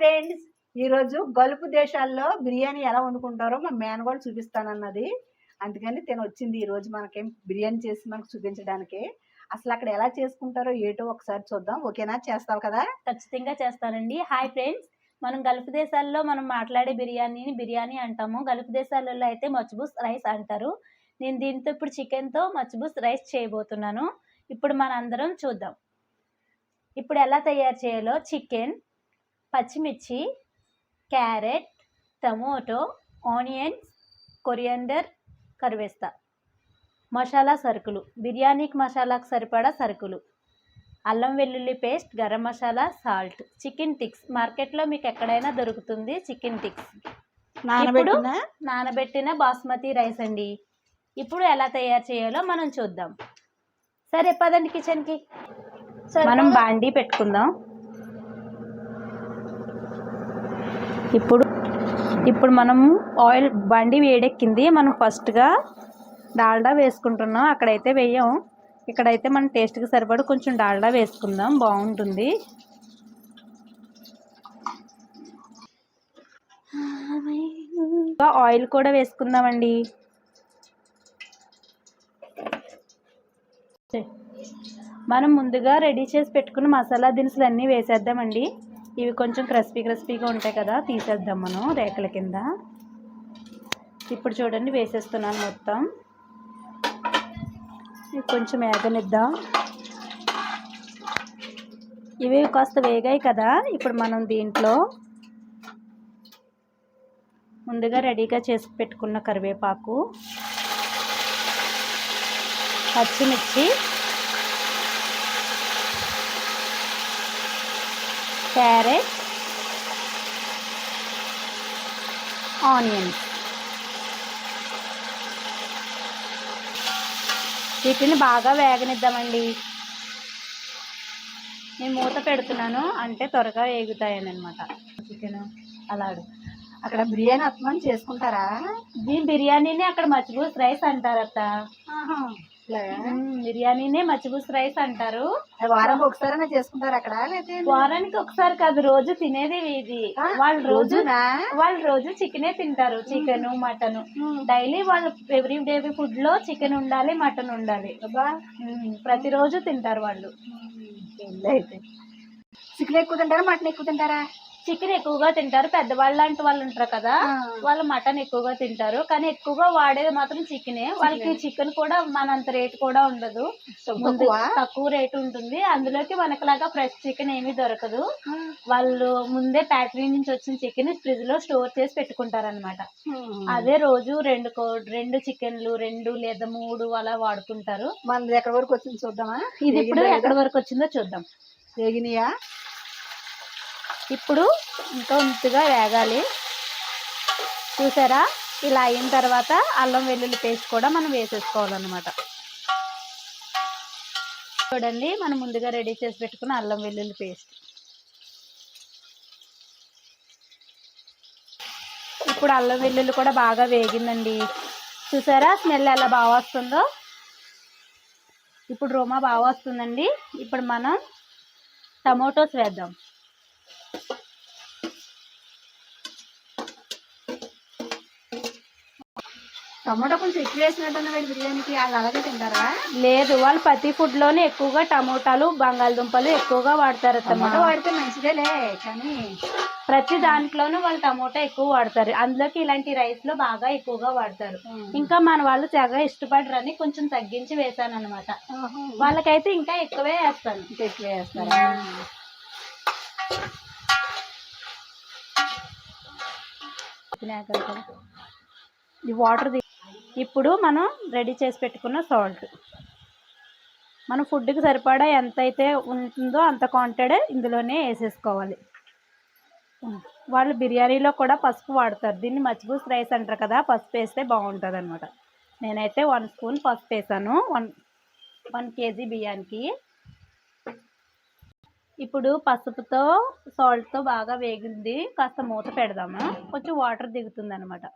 Friends ఈరోజు Gulf దేశాల్లో బిర్యానీ ఎలా వండుకుంటారో మా మేన కూడా చూపిస్తానన్నది. అందుకని తిన వచ్చింది ఈరోజు మనకేం బిర్యానీ చేసి మనకు చూపించడానికి. అసలు అక్కడ ఎలా చేసుకుంటారో ఏటో ఒకసారి చూద్దాం. ఓకేనా? చేస్తావు కదా? ఖచ్చితంగా చేస్తానండి. హాయ్ ఫ్రెండ్స్ మనం గల్ఫ్ దేశాల్లో మనం మాట్లాడే బిర్యానీని బిర్యానీ అంటాము. గల్ఫ్ దేశాలలో అయితే మచ్బూస్ రైస్ అంటారు. నేను దీంతో ఇప్పుడు చికెన్తో మచ్బూస్ రైస్ చేయబోతున్నాను. ఇప్పుడు మన అందరం చూద్దాం. ఇప్పుడు ఎలా తయారు చేయాలో చికెన్. పచ్చిమిర్చి క్యారెట్ టమోటో ఆనియన్స్ కొరియండర్ కరివేస్తా. మసాలా సరుకులు. బిర్యానీకి మసాలాకు సరిపడా సరుకులు. అల్లం వెల్లుల్లి paste garam masala salt. Chicken sticks. మార్కెట్లో మీకు ఎక్కడైనా దొరుకుతుంది చికెన్ టిక్స్. నానబెట్టిన? నానబెట్టిన బాస్మతి రైస్ అండి. ఇప్పుడు ఎలా తయారు చేయాలో మనం చూద్దాం. సరే పదండి కిచెన్కి. మనం బాండీ పెట్టుకుందాం. ఇప్పుడు ఇప్పుడు మనం ఆయిల్ బండి వేడెక్కింది. మనం ఫస్ట్గా డాల్డా వేసుకుంటున్నాం. అక్కడైతే వేయం. ఇక్కడైతే మన టేస్ట్కి సరిపడి కొంచెం డాల్డా వేసుకుందాం. బాగుంటుంది. ఆయిల్ కూడా వేసుకుందామండి. మనం ముందుగా రెడీ చేసి పెట్టుకున్న మసాలా దినుసులు అన్నీ వేసేద్దామండి. ఇవి కొంచెం క్రిస్పీ క్రిస్పీగా ఉంటాయి కదా తీసేద్దాం మనం రేకల కింద. ఇప్పుడు చూడండి వేసేస్తున్నాను మొత్తం. ఇవి కొంచెం వేగనిద్దాం ఇవి కాస్త వేగాయి కదా ఇప్పుడు మనం దీంట్లో ముందుగా రెడీగా చేసి పెట్టుకున్న కరివేపాకు పచ్చిమిర్చి క్యారెట్ ఆనియన్స్ వీటిని బాగా వేగనిద్దామండి. నేను మూత పెడుతున్నాను అంటే త్వరగా వేగుతాయని అనమాట చికెన్ అలాడు అక్కడ బిర్యానీ అత్మని చేసుకుంటారా? దీని బిర్యానీని అక్కడ మచ్చిబూస్ రైస్ అంటారట బిర్యానీనే మచ్చిబూస్ రైస్ అంటారు. వారానికి ఒకసారైనా చేసుకుంటారు అక్కడ లేకపోతే వారానికి ఒకసారి కాదు రోజు తినేది ఇది. వాళ్ళు రోజు రోజునా? వాళ్ళు రోజు చికెనే తింటారు చికెన్ మటన్. డైలీ వాళ్ళు ఎవ్రీ డే ఫుడ్లో చికెన్ ఉండాలి మటన్ ఉండాలి. ప్రతిరోజు తింటారు వాళ్ళు. అయితే చికెన్ ఎక్కువ తింటారా మటన్ ఎక్కువ తింటారా? చికెన్ ఎక్కువగా తింటారు పెద్దవాళ్ళు లాంటి వాళ్ళు ఉంటారు కదా. వాళ్ళు మటన్ ఎక్కువగా తింటారు. కానీ ఎక్కువగా వాడేది మాత్రం చికెనే. వాళ్ళకి చికెన్. కూడా మనంత రేట్ కూడా ఉండదు. తక్కువ? రేట్ ఉంటుంది. అందులోకి మనకులాగా ఫ్రెష్ చికెన్ ఏమీ దొరకదు. వాళ్ళు ముందే ఫ్యాక్టరీ నుంచి వచ్చిన చికెన్ ఫ్రిడ్జ్లో స్టోర్ చేసి పెట్టుకుంటారన్నమాట. అదే రోజు రెండు కో రెండు చికెన్లు రెండు లేదా మూడు అలా వాడుకుంటారు. మనది ఎక్కడి వరకు వచ్చింది చూద్దామా? ఇది ఇప్పుడు ఎక్కడి వరకు వచ్చిందో చూద్దాం. వేగినాయా ఇప్పుడు ఇంకా ఉంచుగా వేగాలి. చూసారా? ఇలా అయిన తర్వాత అల్లం వెల్లుల్లి పేస్ట్ కూడా మనం వేసేసుకోవాలన్నమాట. చూడండి మనం ముందుగా రెడీ చేసి పెట్టుకున్న అల్లం వెల్లుల్లి పేస్ట్. ఇప్పుడు అల్లం వెల్లుల్లి కూడా బాగా వేగిందండి. చూసారా? స్మెల్ ఎలా బాగా వస్తుందో? ఇప్పుడు రోమా బాగా వస్తుందండి. ఇప్పుడు మనం టమోటోస్ వేద్దాం. టమాటో కొంచెం ఎక్కువ వేసినట్టున్నా వీళ్ళు బిర్యానీకి. వాళ్ళు అలాగే తింటారా? లేదు వాళ్ళు ప్రతి ఫుడ్లోనే ఎక్కువగా టమోటాలు బంగాళదుంపలు ఎక్కువగా వాడతారు టమాటో వాడితే మంచిదేలే కానీ ప్రతి దాంట్లోనూ వాళ్ళు టమోటా ఎక్కువ వాడతారు. అందులోకి ఇలాంటి రైస్లో బాగా ఎక్కువగా వాడతారు. ఇంకా మన వాళ్ళు తెగ ఇష్టపడరని కొంచెం తగ్గించి వేసాను అనమాట. వాళ్ళకైతే ఇంకా ఎక్కువే వేస్తాను. ఇంకా ఎక్కువ వేస్తారా? ఈ వాటర్ ఇప్పుడు మనం రెడీ చేసి పెట్టుకున్న సాల్ట్. మన ఫుడ్కి సరిపడా ఎంత అయితే ఉంటుందో అంత క్వాంటిటీ ఇందులోనే వేసేసుకోవాలి. వాళ్ళు బిర్యానీలో కూడా పసుపు వాడతారు. దీన్ని మచ్చిపూసి రైస్ అంటారు కదా పసుపు వేస్తే బాగుంటుంది అనమాట నేనైతే వన్ స్పూన్ పసుపు వేసాను. వన్ వన్ కేజీ బియ్యానికి. ఇప్పుడు పసుపుతో సాల్ట్తో బాగా వేగింది. కాస్త మూత పెడదాము. కొంచెం వాటర్ దిగుతుంది అనమాట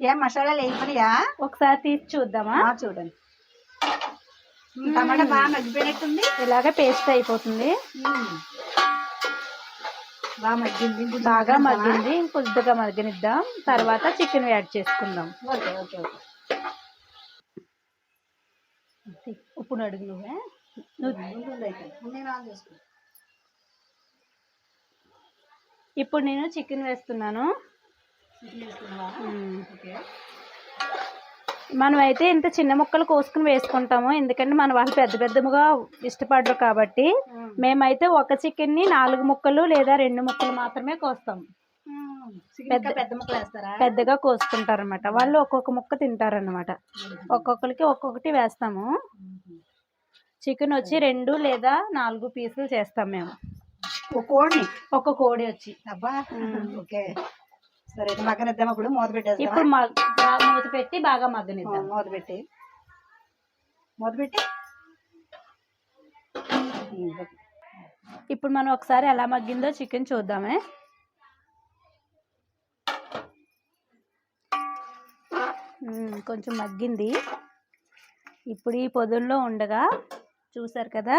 ఏం మసాలాలు వేయమనియా ఒకసారి తీసి చూద్దామా? చూడండి. టమాటా బాగా మగ్గిపోయినట్టుంది. ఇలాగే పేస్ట్ అయిపోతుంది. బాగా మగ్గింది బాగా? మగ్గింది. కొద్దిగా మగ్గనిద్దాం. తర్వాత చికెన్ యాడ్ చేసుకుందాం. Okay okay okay. ఇప్పుడు అడుగు నువ్వే. ఇప్పుడు నేను చికెన్ వేస్తున్నాను. చికెన్ వేసుకున్నావా? మ్మ్. ఓకే మనం అయితే ఇంత చిన్న ముక్కలు కోసుకుని వేసుకుంటాము. ఎందుకంటే మన వాళ్ళు పెద్ద పెద్దగా ఇష్టపడరు కాబట్టి మ్మ్. మేమైతే ఒక చికెన్ని నాలుగు ముక్కలు లేదా రెండు ముక్కలు మాత్రమే కోస్తాం. మ్మ్. చికెన్ పెద్ద- పెద్దగా కోసుకుంటారు అనమాట వాళ్ళు ఒక్కొక్క ముక్క తింటారనమాట ఒక్కొక్కరికి ఒక్కొక్కటి వేస్తాము. చికెన్ వచ్చి రెండు లేదా నాలుగు పీసులు చేస్తాం మేము. ఒక కోడిని ఒక కోడి వచ్చి. అబ్బా. ఓకే. సరే మగ్గనిద్దాం మూత ఇప్పుడు మూత పెట్టి బాగా మగ్గనిద్దాం. మూత పెట్టి. మూత పెట్టి. ఇప్పుడు మనం ఒకసారి ఎలా మగ్గిందో చికెన్ చూద్దామే. కొంచెం మగ్గింది. ఇప్పుడు ఈ పొదుల్లో ఉండగా చూసారు కదా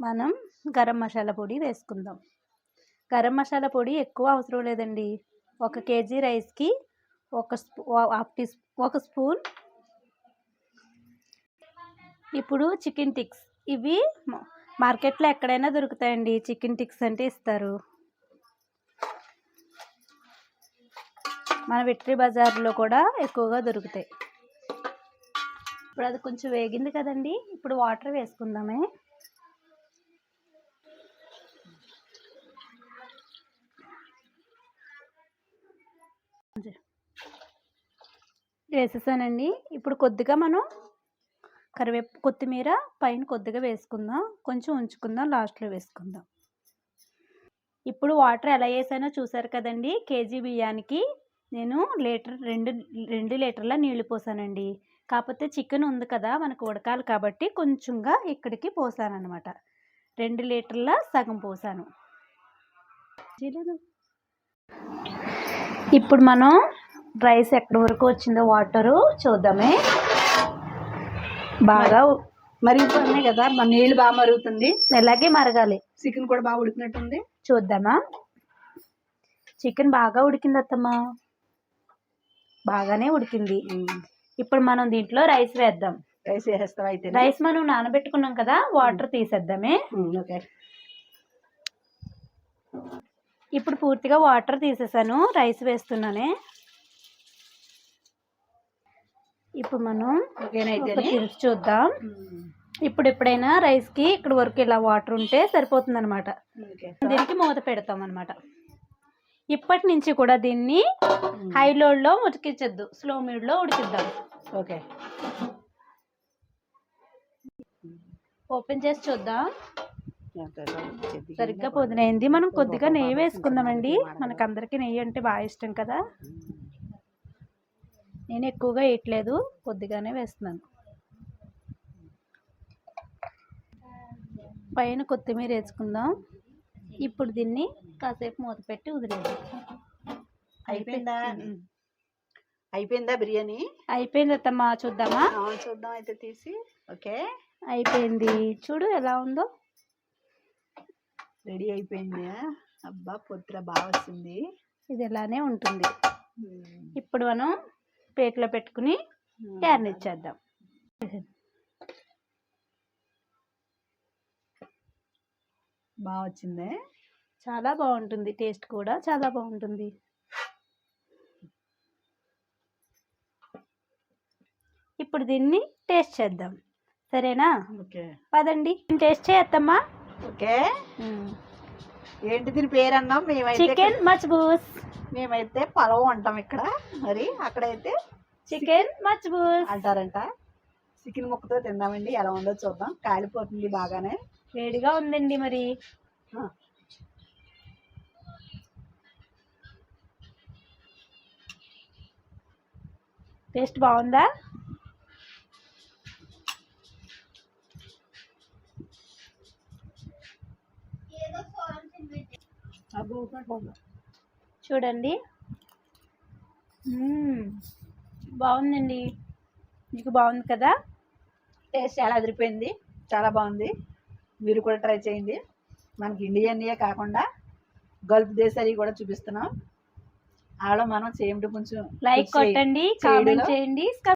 మనం గరం మసాలా పొడి వేసుకుందాం. గరం మసాలా పొడి ఎక్కువ అవసరం లేదండి. ఒక కేజీ రైస్కి ఒక స్పూ హాఫ్ టీ ఒక స్పూన్ ఇప్పుడు చికెన్ టిక్స్. ఇవి మార్కెట్లో ఎక్కడైనా దొరుకుతాయండి. చికెన్ టిక్స్ అంటే ఇస్తారు. మన విక్టరీ బజార్లో కూడా ఎక్కువగా దొరుకుతాయి. ఇప్పుడు అది కొంచెం వేగింది కదండి. ఇప్పుడు వాటర్ వేసుకుందామే. వేసేసానండి. ఇప్పుడు కొద్దిగా మనం కరివేపు కొత్తిమీర పైన కొద్దిగా వేసుకుందాం. కొంచెం ఉంచుకుందాం. లాస్ట్లో వేసుకుందాం. ఇప్పుడు వాటర్ ఎలా వేసానో చూసారు కదండి. కేజీ బియ్యానికి నేను లీటర్ రెండు రెండు లీటర్ల నీళ్ళు పోసానండి. కాకపోతే చికెన్ ఉంది కదా మనకు ఉడకాలి కాబట్టి కొంచెంగా ఇక్కడికి పోసాను అనమాట రెండు లీటర్ల సగం పోసాను. ఇప్పుడు మనం రైస్ ఎక్కడి వరకు వచ్చిందో వాటరు చూద్దామే. బాగా మరి ఇప్పుడు ఉన్నాయి కదా మన నీళ్ళు బాగా మరుగుతుంది. ఇలాగే మరగాలి. చికెన్ కూడా బాగా ఉడికినట్టుంది. చూద్దామా? చికెన్ బాగా ఉడికింది అత్తమ్మ. బాగానే ఉడికింది. ఇప్పుడు మనం దీంట్లో రైస్ వేద్దాం. రైస్ వేసేస్తాం అయితే. రైస్ మనం నానబెట్టుకున్నాం కదా వాటర్ తీసేద్దామే. ఓకే. ఇప్పుడు పూర్తిగా వాటర్ తీసేసాను రైస్ వేస్తున్నానే. ఇప్పుడు మనం తిరిగి చూద్దాం. ఇప్పుడు ఎప్పుడైనా రైస్కి ఇక్కడ వరకు ఇలా వాటర్ ఉంటే సరిపోతుంది అనమాట దీనికి మూత పెడతాం అనమాట ఇప్పటి నుంచి కూడా దీన్ని హై లోడ్లో ఉడికించద్దు. స్లో మీడ్లో ఉడికిద్దాం. ఓకే. ఓపెన్ చేసి చూద్దాం. సరిగ్గా పొదినైంది మనం కొద్దిగా నెయ్యి వేసుకుందామండి. మనకు అందరికీ నెయ్యి అంటే బాగా ఇష్టం కదా. నేను ఎక్కువగా వేయట్లేదు కొద్దిగానే వేస్తున్నాను. పైన కొత్తిమీర వేసుకుందాం. ఇప్పుడు దీన్ని కాసేపు మూత పెట్టి వదిలేద్దాం. అయిపోయిందా? అయిపోయిందా. బిర్యానీ? అయిపోయింది అత్తమ్మ చూద్దామా? చూద్దాం అయితే తీసి. ఓకే. అయిపోయింది. చూడు ఎలా ఉందో. రెడీ అయిపోయింది. అబ్బా పొద్దున బాగా వచ్చింది. ఇది ఇలానే ఉంటుంది. ఇప్పుడు మనం ప్లేట్లో పెట్టుకుని గార్నిష్ చేద్దాం బాగా వచ్చింది? చాలా బాగుంటుంది టేస్ట్ కూడా చాలా బాగుంటుంది. ఇప్పుడు దీన్ని టేస్ట్ చేద్దాం. సరేనా? ఓకే. పదండి టేస్ట్ చేయత్తమ్మా ఓకే. ఏంటి దీని పేరు అన్నాం మేమైతే చికెన్ మచ్బూస్ మేమైతే పలవ్ అంటాం ఇక్కడ. మరి అక్కడైతే చికెన్ మచ్బూస్ అంటారంట. చికెన్ ముక్కతో తిందామండి. ఎలా ఉందో చూద్దాం. కాలిపోతుంది బాగానే. వేడిగా ఉందండి మరి. టేస్ట్ బాగుందా? చూడండి. బాగుందండి. మీకు బాగుంది కదా? టేస్ట్ చాలా అదిరిపోయింది. చాలా బాగుంది. మీరు కూడా ట్రై చేయండి. మనకి ఇండియన్యే కాకుండా గల్ఫ్ దేశాలు కూడా చూపిస్తున్నాం. ఆడ మనం చేయండి కొంచెం లైక్. కొట్టండి కామెంట్ చేయండి.